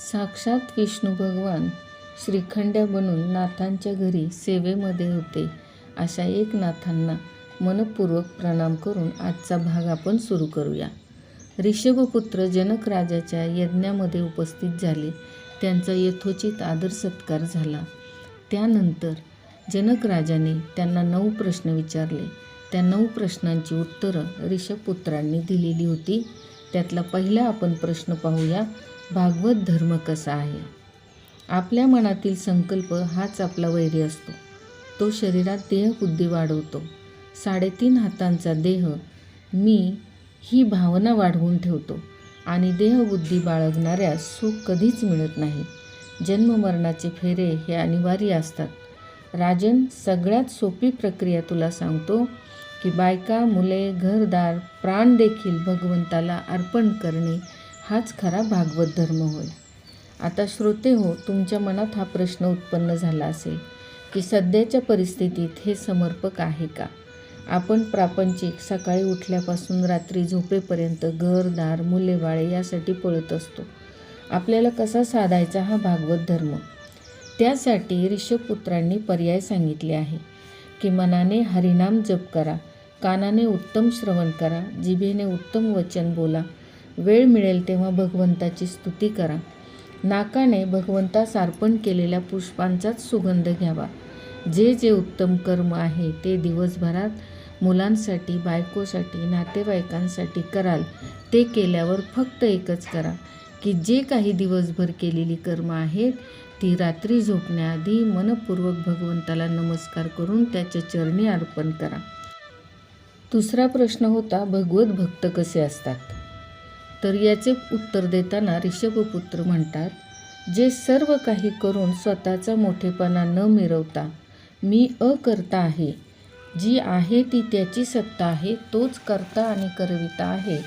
साक्षात विष्णू भगवान श्रीखंड्या बनून नाथांच्या घरी सेवेमध्ये होते. अशा एक नाथांना मनपूर्वक प्रणाम करून आजचा भाग आपण सुरू करूया. ऋषभपुत्र जनक राजाच्या यज्ञामध्ये उपस्थित झाले. त्यांचा यथोचित आदर सत्कार झाला. त्यानंतर जनक राजाने त्यांना नऊ प्रश्न विचारले. त्या नऊ प्रश्नांची उत्तरं ऋषभपुत्रांनी दिलेली होती. त्यातला पहिला आपण प्रश्न पाहूया. भागवत धर्म कसा आहे? आपल्या मनातील संकल्प हाच आपला वैरी असतो. तो शरीरात देहबुद्धी वाढवतो. साडेतीन हातांचा देह मी ही भावना वाढवून ठेवतो. आणि देहबुद्धी बाळगणाऱ्यास सुख कधीच मिळत नाही. जन्ममरणाचे फेरे हे अनिवार्य असतात. राजन सगळ्यात सोपी प्रक्रिया तुला सांगतो की बायका मुले घरदार प्राण देखील भगवंताला अर्पण करणे हाच खरा भागवत धर्म होय. आता श्रोते हो तुमच्या मनात हा प्रश्न उत्पन्न झाला असेल की सध्याच्या परिस्थितीत हे समर्पक आहे का? आपण प्रापंचिक सकाळी उठल्यापासून रात्री झोपेपर्यंत घर दार यासाठी पळत असतो. आपल्याला कसा साधायचा हा भागवत धर्म? त्यासाठी ऋषभपुत्रांनी पर्याय सांगितले आहे की मनाने हरिनाम जप करा कानाने उत्तम श्रवण करा जिभेने उत्तम वचन बोला वेळ मिळेल तेव्हा भगवंताची स्तुती करा. नाकाने भगवंतास अर्पण केलेल्या पुष्पांचाच सुगंध घ्यावा. जे जे उत्तम कर्म आहे ते दिवसभरात मुलांसाठी बायकोसाठी नातेवाईकांसाठी कराल ते केल्यावर फक्त एकच करा की जे काही दिवसभर केलेली कर्म आहेत ती रात्री झोपण्याआधी मनपूर्वक भगवंताला नमस्कार करून त्याच्या चरणी अर्पण करा. दुसरा प्रश्न होता भगवत भक्त कसे असतात? तर याचे उत्तर देताना ऋषभपुत्र म्हणतात जे सर्व काही करून स्वतःचा मोठेपणा न मिरवता मी अकर्ता आहे. जी आहे ती त्याची सत्ता आहे तोच करता आणि करविता आहे.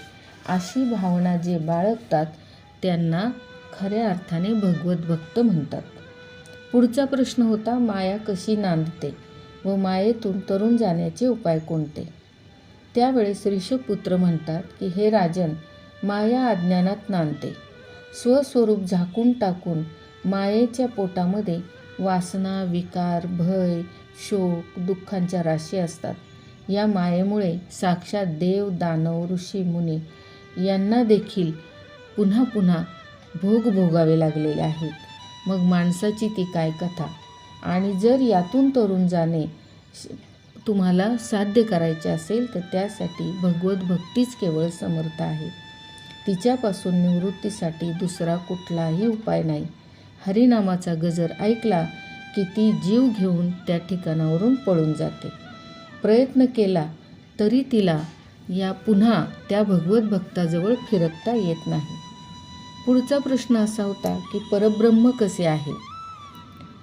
अशी भावना जे बाळगतात त्यांना खऱ्या अर्थाने भगवत भक्त म्हणतात. पुढचा प्रश्न होता माया कशी नांदते व मायेतून तरुण जाण्याचे उपाय कोणते? त्यावेळेस ऋषभपुत्र म्हणतात की हे राजन माया अज्ञानात नांदते. स्वस्वरूप झाकून टाकून मायेच्या पोटामध्ये वासना विकार भय शोक दुःखांच्या राशी असतात. या मायेमुळे साक्षात देव दानव ऋषी मुनी यांना देखील पुन्हा पुन्हा भोग भोगावे लागलेले आहेत. मग माणसाची ती काय कथा? आणि जर यातून तरुण जाणे तुम्हाला साध्य करायचे असेल तर त्यासाठी भगवत भक्तीच केवळ समर्थ आहे. तिच्यापासून निवृत्तीसाठी दुसरा कुठलाही उपाय नाही. हरिनामाचा गजर ऐकला की ती जीव घेऊन त्या ठिकाणावरून पळून जाते. प्रयत्न केला तरी तिला या पुन्हा त्या भगवत भक्ताजवळ फिरकता येत नाही. पुढचा प्रश्न असा होता की परब्रह्म कसे आहे?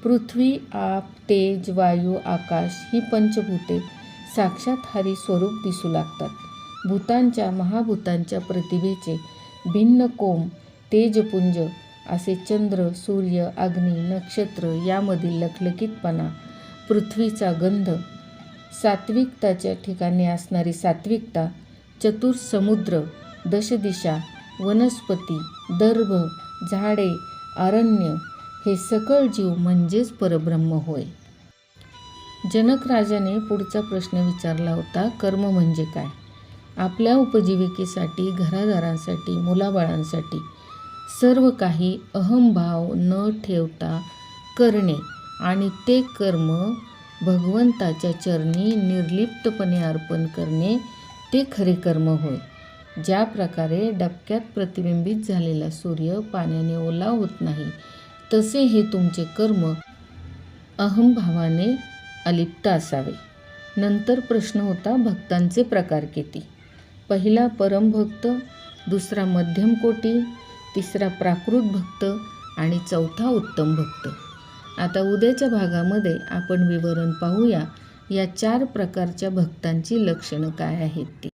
पृथ्वी आप तेज वायू आकाश ही पंचभूते साक्षात हरी स्वरूप दिसू लागतात. भूतांच्या महाभूतांच्या प्रतिभेचे भिन्न कोम तेजपुंज असे चंद्र सूर्य अग्नी नक्षत्र यामधील लखलखीतपणा पृथ्वीचा गंध सात्विकताच्या ठिकाणी असणारी सात्विकता चतुर समुद्र दशदिशा वनस्पती दर्भ झाडे अरण्य हे सकळ जीव म्हणजेच परब्रह्म होय. जनक राजाने पुढचा प्रश्न विचारला होता कर्म म्हणजे काय? आपल्या उपजीविकेसाठी घरादारांसाठी मुलाबाळांसाठी सर्व काही अहंभाव न ठेवता करणे आणि ते कर्म भगवंताच्या चरणी निर्लिप्तपणे अर्पण करणे ते खरे कर्म होय ज्या प्रकारे डबक्यात प्रतिबिंबित झालेला सूर्य पाण्याने ओला होत नाही तसे हे तुमचे कर्म अहंभावाने अलिप्त असावे. नंतर प्रश्न होता भक्तांचे प्रकार किती? पहिला परमभक्त दुसरा मध्यम कोटी तिसरा प्राकृत भक्त आणि चौथा उत्तम भक्त. आता उद्याच्या भागामध्ये आपण विवरण पाहूया या चार प्रकारच्या भक्तांची लक्षणं काय आहेत ती.